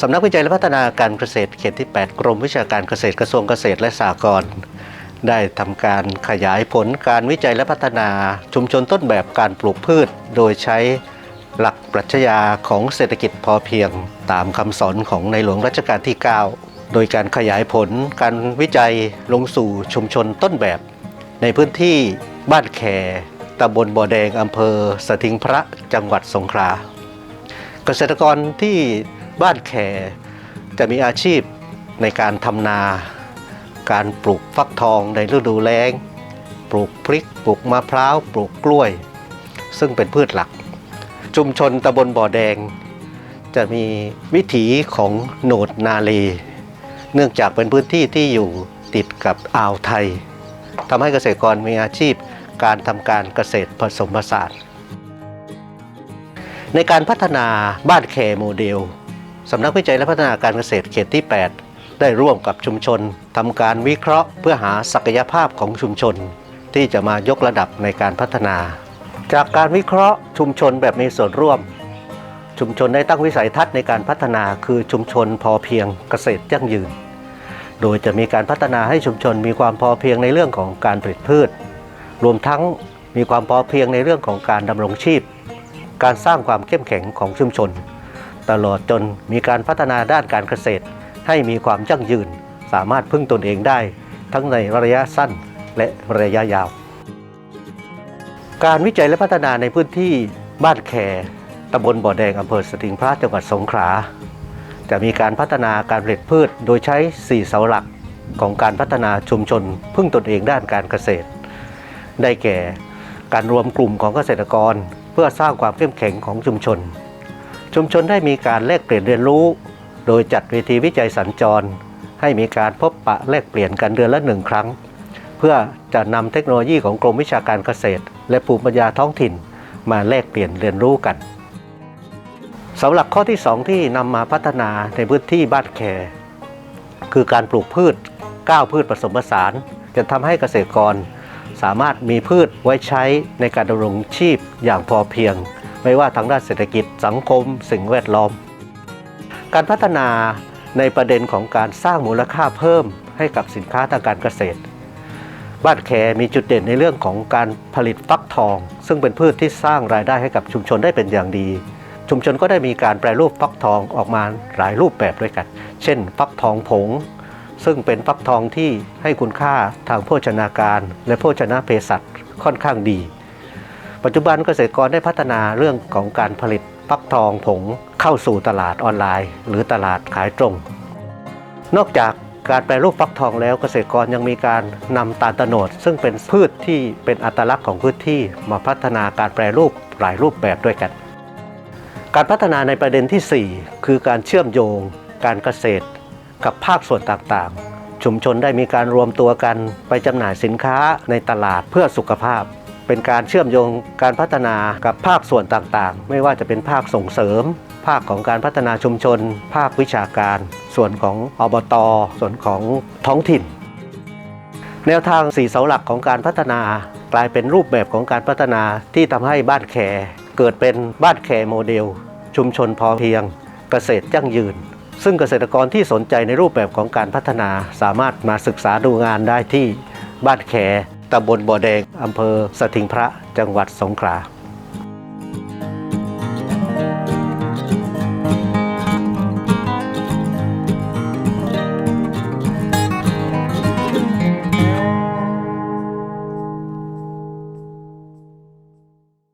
สำนักวิจัยและพัฒนาการเกษตรเขตที่ 8 กรมวิชาการเกษตรกระทรวงเกษตรและสหกรณ์ได้ทำการขยายผลการวิจัยและพัฒนาชุมชนต้นแบบการปลูกพืช โดยใช้หลักปรัชญาของเศรษฐกิจพอเพียงตามคำสอนของในหลวงรัชกาลที่ 9 โดยการขยายผลการวิจัยลงสู่ชุมชนต้นแบบ ในพื้นที่บ้านแคตำบลบ่อแดงอำเภอสถิงพระจังหวัดสงขลา เกษตรกรที่ บ้านแคจะมีอาชีพในการทำนา การปลูกฟักทองในฤดูแล้ง ปลูกพริก ปลูกมะพร้าว ปลูกกล้วย ซึ่งเป็นพืชหลัก ชุมชนตำบลบ่อแดง จะมีวิถีของโหนดนาเลเนื่องจากเป็นพื้นที่ที่อยู่ติดกับอ่าวไทยทำให้เกษตรกรมีอาชีพการทำการเกษตรผสมผสานในการพัฒนาบ้านแคโมเดล สำนักวิจัยและพัฒนาการเกษตรเขตที่ 8 ได้ร่วมกับชุมชนทำการวิเคราะห์ เพื่อหาศักยภาพของชุมชน ที่จะมายกระดับในการพัฒนา จากการวิเคราะห์ชุมชนแบบมีส่วนร่วม ชุมชนได้ตั้งวิสัยทัศน์ในการพัฒนาคือชุมชนพอเพียงเกษตรยั่งยืน โดยจะมีการพัฒนาให้ชุมชนมีความพอเพียงในเรื่องของการผลิตพืช รวมทั้งมีความพอเพียงในเรื่องของการดำรงชีพ การสร้างความเข้มแข็งของชุมชน ตลอดจนมีการพัฒนาด้านการเกษตร ให้มีความยั่งยืน สามารถพึ่งตนเองได้ ทั้งในระยะสั้นและระยะยาว การวิจัยและพัฒนาในพื้นที่บ้านแคตำบลบ่อแดงอำเภอสถิงพระจังหวัดสงขลาจะมีการพัฒนาการผลิตพืชโดยใช้ 4 เสาหลักของการพัฒนาชุมชน พึ่งตนเองด้านการเกษตร ได้แก่ การรวมกลุ่มของเกษตรกร เพื่อสร้างความเข้มแข็งของชุมชน ชุมชนได้มีการแลกเปลี่ยนเรียนรู้ โดยจัดเวทีวิจัยสัญจร ให้มีการพบปะแลกเปลี่ยนกันเดือนละหนึ่งครั้ง เพื่อจะนำเทคโนโลยีของกรมวิชาการเกษตร และภูมิปัญญาท้องถิ่น มาแลกเปลี่ยนเรียนรู้กันสำหรับข้อที่ 2 ที่นำมาพัฒนาในพื้นที่บ้านแคคือการปลูกพืชก้าวพืชผสมผสาน จะทำให้เกษตรกร สามารถมีพืชไว้ใช้ในการดำรงชีพอย่างพอเพียง ไม่ว่าทางด้านเศรษฐกิจสังคม สิ่งแวดล้อม การพัฒนาในประเด็นของการสร้างมูลค่าเพิ่มให้กับสินค้าทางการเกษตร บ้านแคมีจุดเด่นในเรื่องของการผลิตฟักทอง ซึ่งเป็นพืชที่สร้างรายได้ให้กับชุมชนได้เป็นอย่างดี ชุมชนก็ได้มีการแปรรูปฟักทองออกมาหลายรูปแบบด้วยกัน เช่น ฟักทองผง ซึ่งเป็นฟักทองที่ให้คุณค่าทางโภชนาการ และโภชนาเภสัชค่อนข้างดี ปัจจุบันเกษตรกรได้พัฒนาเรื่องของการผลิตฟักทองผงเข้าสู่ตลาดออนไลน์ หรือตลาดขายตรง นอกจากการแปรรูปฟักทองแล้วเกษตรกรยังมีการนำตาลโตโนด ซึ่งเป็นพืชที่เป็นอัตลักษณ์ของพื้นที่มาพัฒนาการแปรรูปหลายรูปแบบด้วยกัน การพัฒนาในประเด็นที่ 4 คือการเชื่อมโยง การเกษตร กับภาคส่วนต่างๆ ชุมชนได้มีการรวมตัวกันไปจำหน่ายสินค้าในตลาดเพื่อสุขภาพ เป็นการเชื่อมโยงการพัฒนากับภาคส่วนต่างๆ ไม่ว่าจะเป็นภาคส่งเสริม ภาคของการพัฒนาชุมชน ภาควิชาการ ส่วนของอบตส่วนของท้องถิ่น แนวทางสี่เสาหลักของการพัฒนากลายเป็นรูปแบบของการพัฒนาที่ทำให้บ้านแคเกิดเป็นบ้านแคโมเดล ชุมชนพอเพียง เกษตรยั่งยืน ซึ่งเกษตรกรที่สนใจในรูปแบบของการพัฒนาสามารถมาศึกษาดูงานได้ที่บ้านแค ตำบลบ่อแดงอำเภอสถิงพระจังหวัดสงขลา